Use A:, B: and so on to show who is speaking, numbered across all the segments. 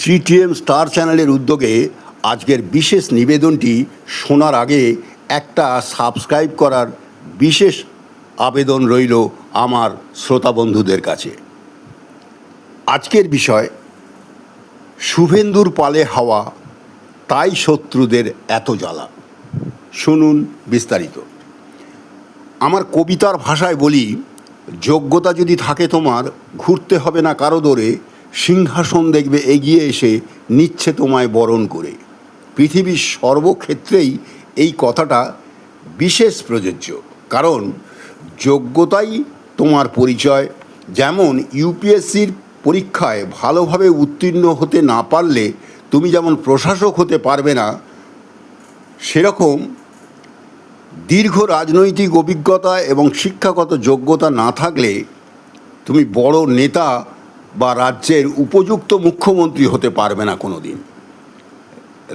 A: GTM star চ্যানেলের উদ্যোগে আজকের বিশেষ নিবেদনটি শোনার আগে একটা সাবস্ক্রাইব করার বিশেষ আবেদন রইল আমার শ্রোতা বন্ধুদের কাছে। আজকের বিষয়, শুভেন্দুর পালে হাওয়া, তাই শত্রুদের এত জ্বালা। শুনুন বিস্তারিত। আমার কবিতার ভাষায় বলি, যোগ্যতা যদি থাকে তোমার, ঘুরতে হবে না কারও দরে সিংহাসন দেখবে এগিয়ে এসে নিচ্ছে তোমায় বরণ করে। পৃথিবীর সর্বক্ষেত্রেই এই কথাটা বিশেষ প্রযোজ্য। কারণ যোগ্যতাই তোমার পরিচয়। যেমন ইউপিএসসির পরীক্ষায় ভালোভাবে উত্তীর্ণ হতে না পারলে তুমি যেমন প্রশাসক হতে পারবে না, সেরকম দীর্ঘ রাজনৈতিক অভিজ্ঞতা এবং শিক্ষাগত যোগ্যতা না থাকলে তুমি বড় নেতা বা রাজ্যের উপযুক্ত মুখ্যমন্ত্রী হতে পারবে না কোনো দিন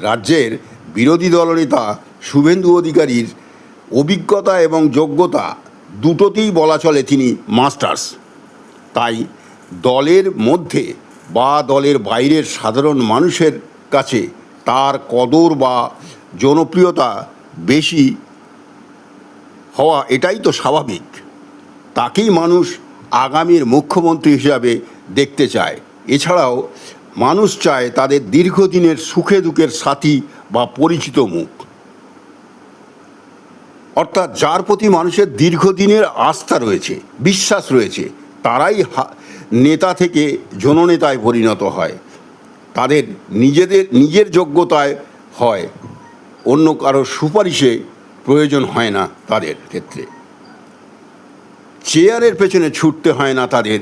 A: রাজ্যের বিরোধী দলনেতা শুভেন্দু অধিকারীর অভিজ্ঞতা এবং যোগ্যতা দুটোতেই বলা চলে তিনি মাস্টার্স। তাই দলের মধ্যে বা দলের বাইরের সাধারণ মানুষের কাছে তার কদর বা জনপ্রিয়তা বেশি হওয়া এটাই তো স্বাভাবিক। তাকেই মানুষ আগামীর মুখ্যমন্ত্রী হিসাবে দেখতে চায়। এছাড়াও মানুষ চায় তাদের দীর্ঘদিনের সুখে দুঃখের সাথী বা পরিচিত মুখ। অর্থাৎ যার প্রতি মানুষের দীর্ঘদিনের আস্থা রয়েছে, বিশ্বাস রয়েছে, তারাই নেতা থেকে জননেতায় পরিণত হয়। তাদের নিজেদের, নিজের যোগ্যতায় হয়। অন্য কারও সুপারিশে প্রয়োজন হয় না তাদের ক্ষেত্রে। চেয়ারের পেছনে ছুটতে হয় না তাদের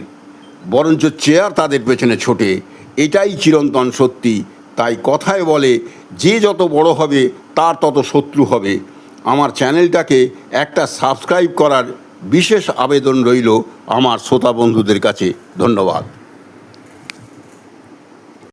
A: বরঞ্চ চেয়ার তাদের পেছনে ছোটে। এটাই চিরন্তন সত্যি। তাই কথায় বলে, যে যত বড় হবে, তার তত শত্রু হবে। আমার চ্যানেলটাকে একটা সাবস্ক্রাইব করার বিশেষ আবেদন রইল আমার শ্রোতা বন্ধুদের কাছে। ধন্যবাদ।